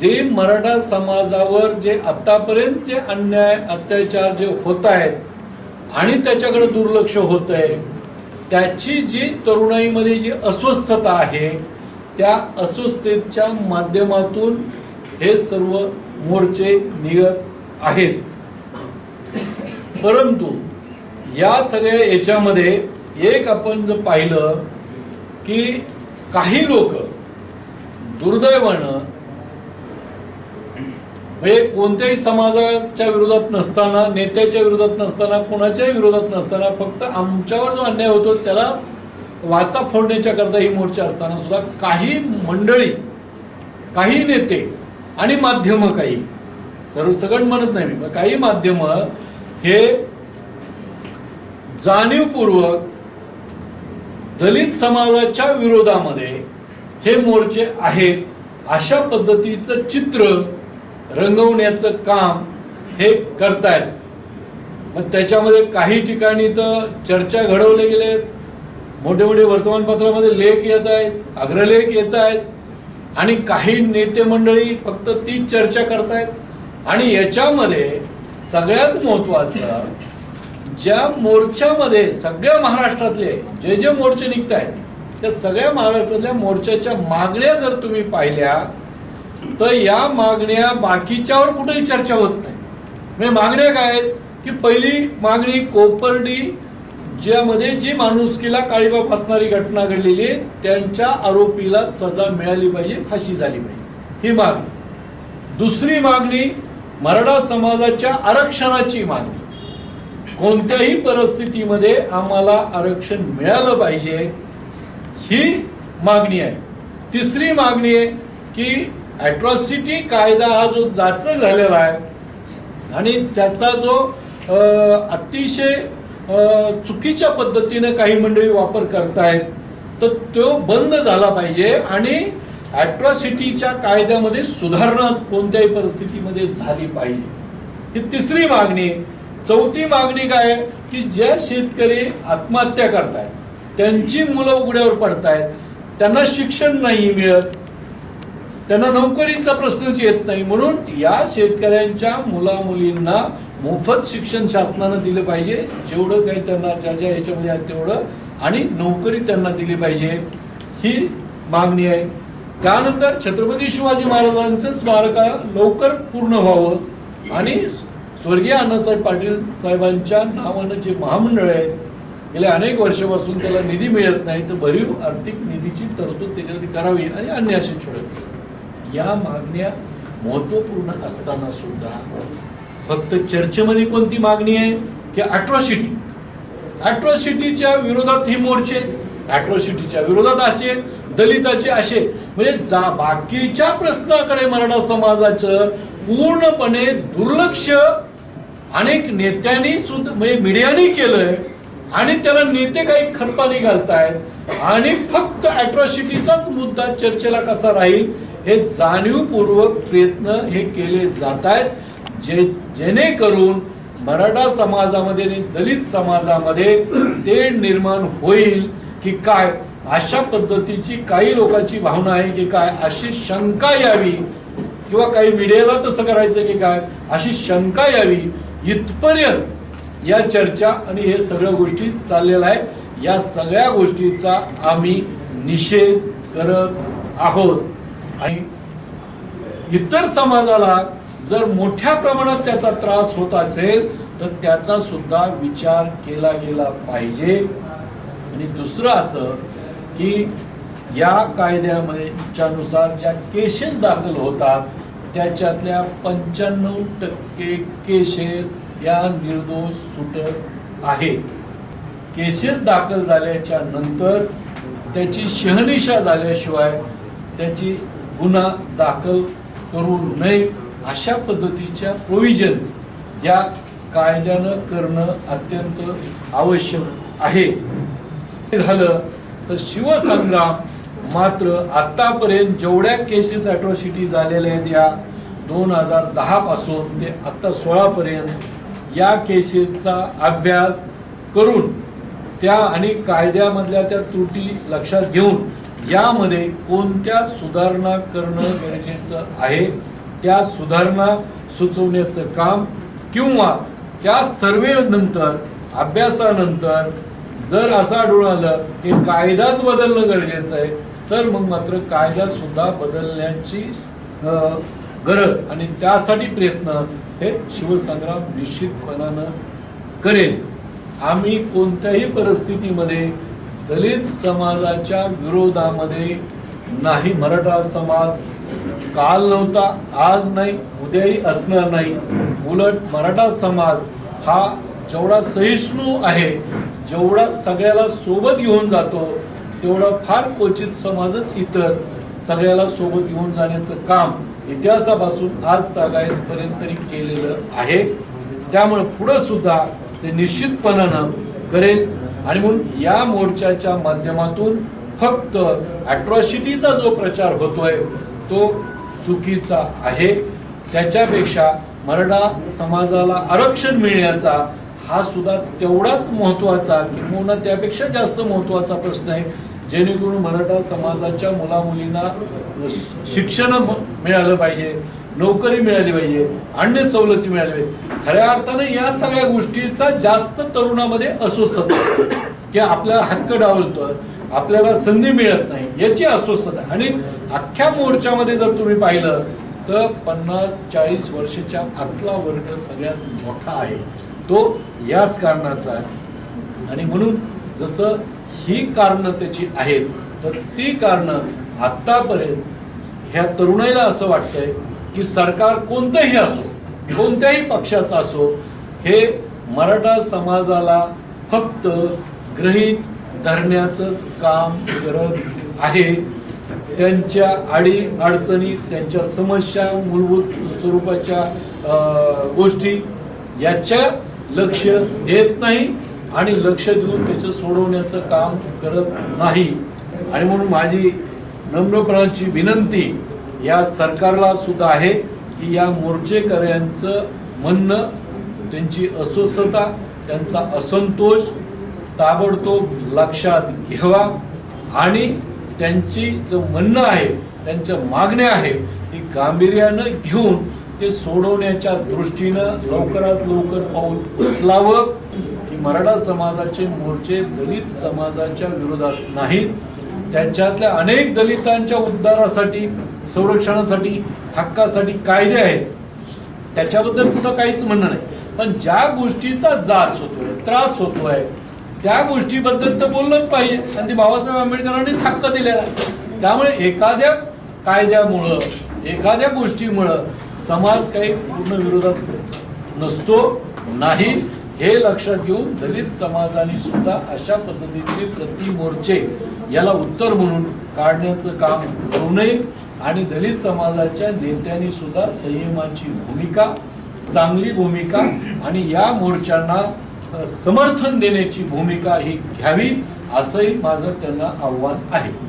जे मराठा समाजावर जे आतापर्यंत जे अन्याय अत्याचार जे होत आहेत आणि त्याच्याकडे दुर्लक्ष होत आहे त्याची जी तरुणाईमध्ये जी अस्वस्थता आहे त्या अस्वस्थतेच्या माध्यमातून हे सर्व मोर्चे निघत आहेत. परंतु या सगळ्या याच्यामध्ये एक आपण जर पाहिलं की काही लोक दुर्दैवानं म्हणजे कोणत्याही समाजाच्या विरोधात नसताना नेत्याच्या विरोधात नसताना कोणाच्याही विरोधात नसताना फक्त आमच्यावर जो अन्याय होतो त्याला वाचा फोडण्याच्या करता ही मोर्चा असताना सुद्धा काही मंडळी काही नेते आणि माध्यमं काही सर्व सगळं म्हणत नाही मी काही माध्यम हे जाणीवपूर्वक दलित समाजाच्या विरोधामध्ये हे मोर्चे आहेत अशा पद्धतीचं चित्र रंगवण्याचं काम हे करतायत. मग त्याच्यामध्ये काही ठिकाणी तर चर्चा घडवले गेले मोठे मोठे वर्तमानपत्रामध्ये लेख येत आहेत अग्रलेख येत आहेत आणि काही नेते मंडळी फक्त तीच चर्चा करतायत. आणि याच्यामध्ये सगळ्यात महत्वाचं ज्या मोर्चामध्ये सगळ्या महाराष्ट्रातले जे जे मोर्चे निघत आहेत त्या सगळ्या महाराष्ट्रातल्या मोर्चाच्या मागण्या जर तुम्ही पाहिल्या तर या मागण्या बाकीच्यावर कुठेही चर्चा होत नाही. म्हणजे मागण्या काय आहेत? की पहिली मागणी कोपर्डी ज्यामध्ये जी माणुसकीला काळीबा फासणारी घटना घडलेली आहे त्यांच्या आरोपीला सजा मिळाली पाहिजे फाशी झाली पाहिजे. ही मागणी. दुसरी मागणी मराठा समाजाच्या आरक्षणाची मागणी. कोणत्याही परिस्थितीमध्ये आम्हाला आरक्षण मिळालं पाहिजे ही मागणी आहे. तिसरी मागणी आहे की ॲट्रॉसिटी कायदा हा जो जाच झालेला आहे आणि त्याचा जो अतिशय चुकीच्या पद्धतीनं काही मंडळी वापर करतायत तर तो बंद झाला पाहिजे आणि ॲट्रॉसिटीच्या कायद्यामध्ये सुधारणा कोणत्याही परिस्थितीमध्ये झाली पाहिजे ही तिसरी मागणी चौथी मागणी काय आहे? की ज्या शेतकरी आत्महत्या करतायत त्यांची मुलं उघड्यावर पडतायत त्यांना शिक्षण नाही मिळत त्यांना नोकरीचा प्रश्नच येत नाही. म्हणून या शेतकऱ्यांच्या मुला मुलींना मोफत शिक्षण शासनानं दिलं पाहिजे. जेवढं काही त्यांना ज्या ज्या याच्यामध्ये आहे तेवढं. आणि नोकरी त्यांना दिली पाहिजे. ही मागणी आहे. त्यानंतर छत्रपती शिवाजी महाराजांचं स्मारक लवकर पूर्ण व्हावं. आणि स्वर्गीय अण्णासाहेब पाटील साहेबांच्या नावानं जे महामंडळ आहे गेल्या अनेक वर्षापासून त्याला निधी मिळत नाही. तर भरीव आर्थिक निधीची तरतूद त्याच्यामध्ये करावी आणि अन्य असे छोडत या मागण्या महत्त्वपूर्ण असताना सुद्धा फक्त चर्चेमध्ये कोणती मागणी आहे? की अॅट्रॉसिटी अॅट्रॉसिटीच्या विरोधात हे मोर्चे अॅट्रॉसिटीच्या विरोधात असे दलिताचे असे. म्हणजे जा बाकीच्या प्रश्नाकडे मराठा समाजाचं पूर्णपणे दुर्लक्ष अनेक नेत्यांनी सुद्धा म्हणजे मीडियाने केलंय आणि त्याला नेते काही खतपाणी घालतायत. आणि फक्त अट्रॉसिटीचाच मुद्दा चर्चेला कसा राहील हे जाणीवपूर्वक प्रयत्न हे केले जात आहेत जे जेणेकरून मराठा समाजामध्ये आणि दलित समाजामध्ये ते निर्माण होईल की काय. अशा पद्धतीची काही लोकांची भावना आहे की काय अशी शंका यावी किंवा काही मीडियाला तसं करायचं की काय अशी शंका यावी इथपर्यंत या चर्चा आणि हे सगळ्या गोष्टी चाललेल्या आहे या सगळ्या गोष्टीचा आम्ही निषेध करत आहोत. आणि इतर समाजाला जर मोठ्या प्रमाणात त्याचा त्रास होत असेल तर त्याचा सुद्धा विचार केला गेला पाहिजे. आणि दुसरं असं की या कायद्यामध्ये इच्छानुसार ज्या केसेस दाखल होतात त्याच्यातल्या पंच्याण्णव टक्के केसेस या निर्दोष सुटत आहेत. केसेस दाखल झाल्याच्यानंतर त्याची शहनिशा झाल्याशिवाय त्याची गुन्हा दाखल करू नये अशा पद्धतीच्या प्रोव्हिजन्स या कायद्यानं करणं अत्यंत आवश्यक आहे. हे झालं तर शिवसंग्राम मात्र आतापर्यंत जेवढ्या केसेस अट्रॉसिटी झालेल्या आहेत या दोन हजार दहापासून ते आत्ता सोळापर्यंत या केसेसचा अभ्यास करून त्या आणि कायद्यामधल्या त्या त्रुटी लक्षात घेऊन यामध्ये कोणत्या सुधारणा करणं गरजेचं आहे? त्या सुधारणा सुचवण्याचं काम किंवा त्या सर्वे नंतर अभ्यासानंतर जर असं आढळून आलं की कायदाच बदलणं गरजेचं आहे तर मग मात्र कायदा सुद्धा बदलण्याची गरज आणि त्यासाठी प्रयत्न हे शिवसंग्राम निश्चितपणानं करेल. आम्ही कोणत्याही परिस्थितीमध्ये दलित समाजाच्या विरोधामध्ये नाही. मराठा समाज काल नव्हता आज नाही उद्याही असणार नाही. उलट मराठा समाज हा जेवढा सहिष्णू आहे जेवढा सगळ्याला सोबत घेऊन जातो तेवढा फार क्वचित समाजच इतर सगळ्याला सोबत घेऊन जाण्याचं काम इतिहासापासून आज तागायतपर्यंत तरी केलेलं आहे. त्यामुळे पुढं सुद्धा ते निश्चितपणानं करेल. आणि म्हणून या मोर्चाच्या माध्यमातून फक्त अट्रॉसिटीचा जो प्रचार होतोय तो चुकीचा आहे. त्याच्यापेक्षा मराठा समाजाला आरक्षण मिळण्याचा हा सुद्धा तेवढाच महत्त्वाचा किंवा त्यापेक्षा जास्त महत्त्वाचा प्रश्न आहे. जेणेकरून मराठा समाजाच्या मुलामुलींना शिक्षण मिळालं पाहिजे. नोकरी मिळाली पाहिजे अन्य सवलती मिळाली पाहिजे. खऱ्या अर्थाने या सगळ्या गोष्टीचा जास्त तरुणामध्ये अस्वस्थता की आपल्याला हक्क डावलतोय आपल्याला संधी मिळत नाही याची अस्वस्थता आणि अख्ख्या मोर्चामध्ये जर तुम्ही पाहिलं तर पन्नास चाळीस वर्षाच्या आतला वर्ग सगळ्यात मोठा आहे. तो याच कारणाचा आहे. आणि म्हणून जसं ही कारणं त्याची आहेत तर ती कारणं आत्तापर्यंत ह्या तरुणाईला असं वाटतंय की सरकार कोणतंही असो कोणत्याही पक्षाचं असो हे मराठा समाजाला फक्त ग्रहित धरण्याचंच काम करत आहे. त्यांच्या आडी अडचणी त्यांच्या समस्या मूलभूत स्वरूपाच्या गोष्टी याच्या लक्ष देत नाही आणि लक्ष देऊन त्याचं सोडवण्याचं काम करत नाही. आणि म्हणून माझी नम्रपणाची विनंती या सरकारला सुद्धा आहे की या मोर्चेकऱ्यांचं म्हणणं त्यांची अस्वस्थता त्यांचा असंतोष ताबडतोब लक्षात घ्यावा. आणि त्यांची जे म्हणणं आहे त्यांच्या मागण्या आहे ती गांभीर्यानं घेऊन ते सोडवण्याच्या दृष्टीनं लवकरात लवकर पाऊल उचलावं की मराठा समाजाचे मोर्चे दलित समाजाच्या विरोधात नाहीत. त्यांच्यातल्या अनेक दलितांच्या उद्धारासाठी संरक्षणासाठी हक्कासाठी कायदे आहेत त्याच्याबद्दल कुठं काहीच म्हणणं नाही. पण ज्या गोष्टीचा जाच होतोय त्रास होतोय त्या गोष्टीबद्दल तर बोललंच पाहिजे. आणि ते बाबासाहेब आंबेडकरांनीच हक्क दिलेला त्यामुळे एखाद्या कायद्यामुळं एखाद्या गोष्टीमुळं समाज काही पूर्ण विरोधात नसतो नाही. हे लक्षात घेऊन दलित समाजाने सुद्धा अशा पद्धतीचे प्रति मोर्चे याला उत्तर म्हणून काढण्याचं काम करू नये. आणि दलित समाजाच्या नेत्यांनी सुद्धा संयमाची भूमिका चांगली भूमिका आणि या मोर्चांना समर्थन देण्याची भूमिका ही घ्यावी असंही माझं त्यांना आव्हान आहे.